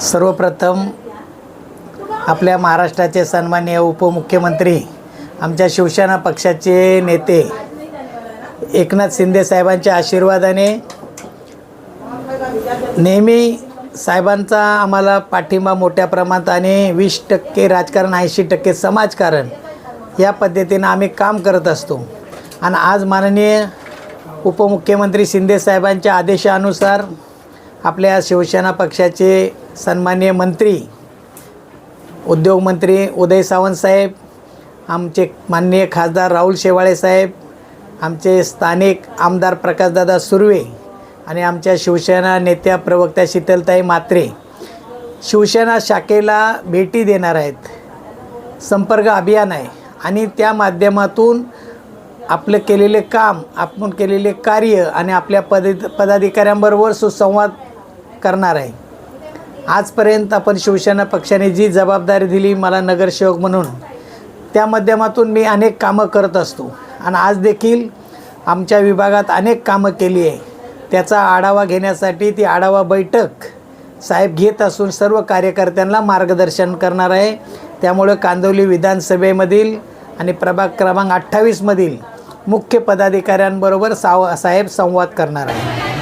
सर्वप्रथम आपल्या महाराष्ट्राचे सन्माननीय उपमुख्यमंत्री आमच्या शिवसेना पक्षाचे नेते एकनाथ शिंदे साहेबांच्या आशीर्वादाने नेहमी साहेबांचा आम्हाला पाठिंबा मोठ्या प्रमाणात आणि वीस टक्के राजकारण ऐंशी टक्के समाजकारण या पद्धतीनं आम्ही काम करत असतो. आणि आज माननीय उपमुख्यमंत्री शिंदे साहेबांच्या आदेशानुसार आपल्या शिवसेना पक्षाचे सन्माननीय मंत्री उद्योगमंत्री उदय सावंत साहेब आमचे माननीय खासदार राहुल शेवाळे साहेब आमचे स्थानिक आमदार प्रकाशदादा सुर्वे आणि आमच्या शिवसेना नेत्या प्रवक्त्या शीतलताई मात्रे शिवसेना शाखेला भेटी देणार आहेत. संपर्क अभियान आहे आणि त्या माध्यमातून आपलं केलेले काम आपण केलेले कार्य आणि आपल्या पद पदाधिकाऱ्यांबरोबर सुसंवाद करणार आहे. आजपर्यंत आपण शिवसेना पक्षाने जी जबाबदारी दिली मला नगरसेवक म्हणून त्या माध्यमातून मी अनेक कामं करत असतो. आणि आज देखील आमच्या विभागात अनेक कामं केली आहे. त्याचा आढावा घेण्यासाठी ती आढावा बैठक साहेब घेत असून सर्व कार्यकर्त्यांना मार्गदर्शन करणार आहे. त्यामुळं कांदवली विधानसभेमधील आणि प्रभाग क्रमांक अठ्ठावीसमधील मुख्य पदाधिकाऱ्यांबरोबर साव साहेब संवाद करणार आहे.